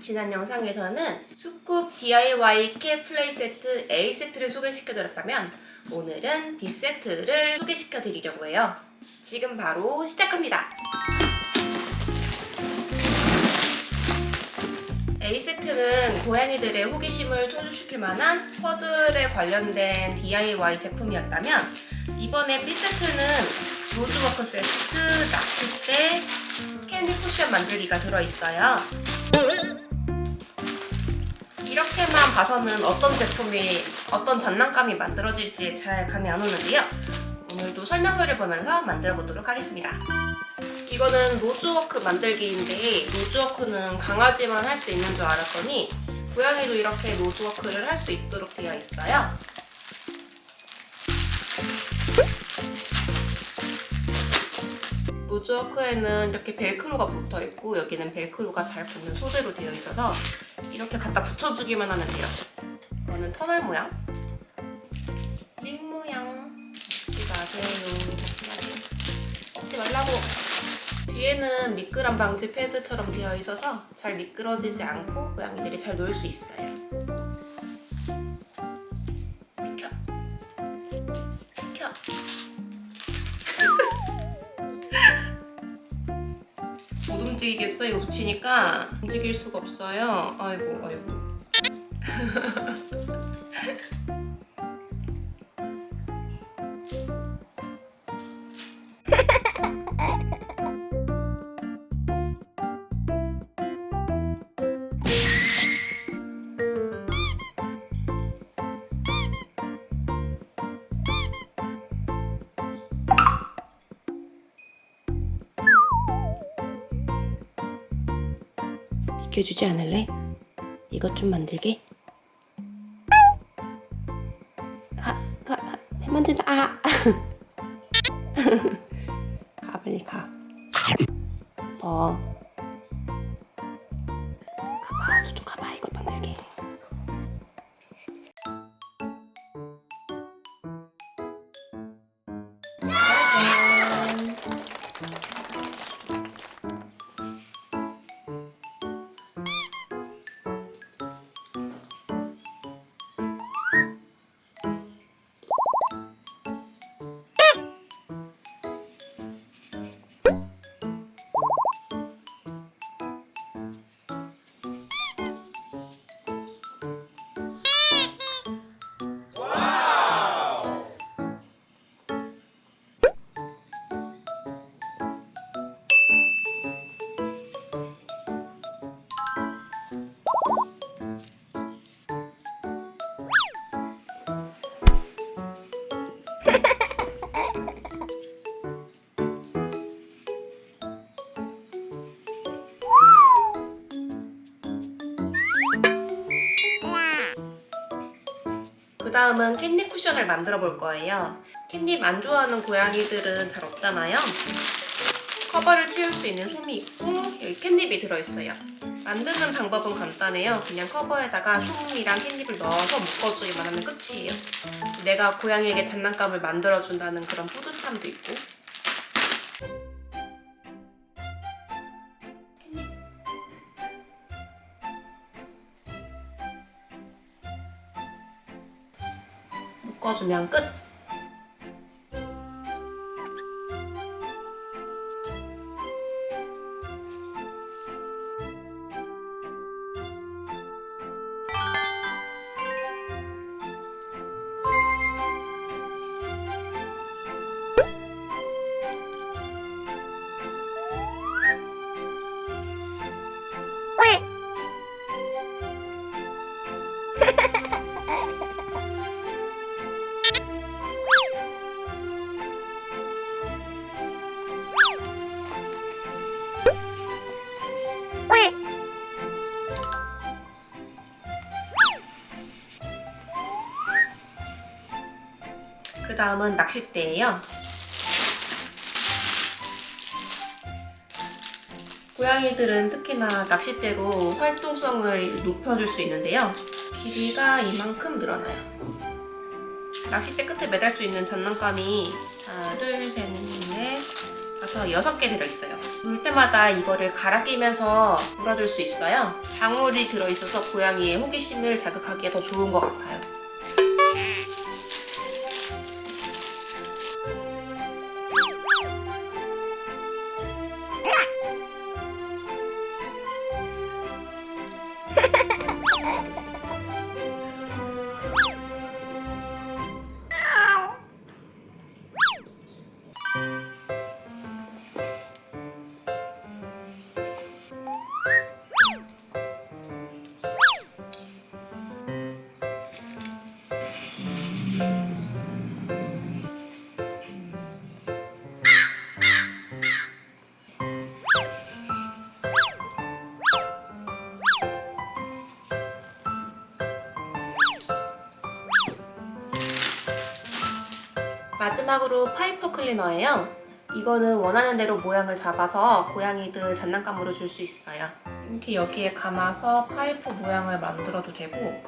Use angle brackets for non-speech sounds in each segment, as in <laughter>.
지난 영상에서는 수쿱 DIY 캡 플레이 세트 A 세트를 소개시켜드렸다면 오늘은 B 세트를 소개시켜드리려고 해요. 지금 바로 시작합니다. A 세트는 고양이들의 호기심을 초조시킬 만한 퍼즐에 관련된 DIY 제품이었다면 이번에 B 세트는 로즈워크 세트, 낚싯대, 캔디 쿠션 만들기가 들어있어요. 이렇게만 봐서는 어떤 제품이 어떤 장난감이 만들어질지 잘 감이 안 오는데요. 오늘도 설명서를 보면서 만들어 보도록 하겠습니다. 이거는 로즈워크 만들기인데 로즈워크는 강아지만 할 수 있는 줄 알았더니 고양이도 이렇게 로즈워크를 할 수 있도록 되어 있어요. 로즈워크에는 이렇게 벨크로가 붙어 있고 여기는 벨크로가 잘 붙는 소재로 되어 있어서 이렇게 갖다 붙여주기만 하면 돼요. 이거는 터널 모양, 링 모양 먹지 마세요. 먹지 말라고. 뒤에는 미끄럼 방지 패드처럼 되어 있어서 잘 미끄러지지 않고 고양이들이 잘 놀 수 있어요. 움직이겠어 이거 붙이니까 움직일 수가 없어요. 아이고 아이고. <laughs> 비켜주지 않을래? 이것 좀 만들게. 가, 가, 가, 배 만진다. 아. <laughs> 가 빨리 가. 더. 가봐, 저쪽 가봐. 이것 다음은 캣닙 쿠션을 만들어 볼 거예요. 캣닙 안 좋아하는 고양이들은 잘 없잖아요. 커버를 채울 수 있는 솜이 있고 여기 캣닙이 들어있어요. 만드는 방법은 간단해요. 그냥 커버에다가 솜이랑 캣닙을 넣어서 묶어주기만 하면 끝이에요. 내가 고양이에게 장난감을 만들어준다는 그런 뿌듯함도 있고 묶어주면 끝! 다음은 낚싯대예요. 고양이들은 특히나 낚싯대로 활동성을 높여줄 수 있는데요. 길이가 이만큼 늘어나요. 낚싯대 끝에 매달 수 있는 장난감이 하나, 둘, 셋, 넷, 가서 6개 들어있어요. 놀 때마다 이거를 갈아 끼면서 놀아줄 수 있어요. 방울이 들어있어서 고양이의 호기심을 자극하기에 더 좋은 것 같아요. 마지막으로 파이프 클리너예요. 이거는 원하는 대로 모양을 잡아서 고양이들 장난감으로 줄 수 있어요. 이렇게 여기에 감아서 파이프 모양을 만들어도 되고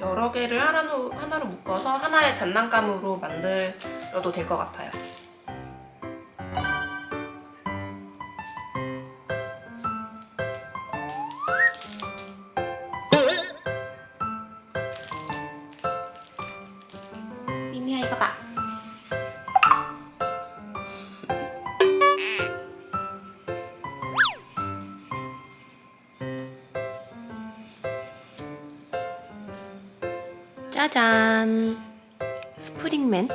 여러 개를 하나로, 하나로 묶어서 하나의 장난감으로 만들어도 될 것 같아요. 미미야 이거 봐. 짜잔. 스프링맨.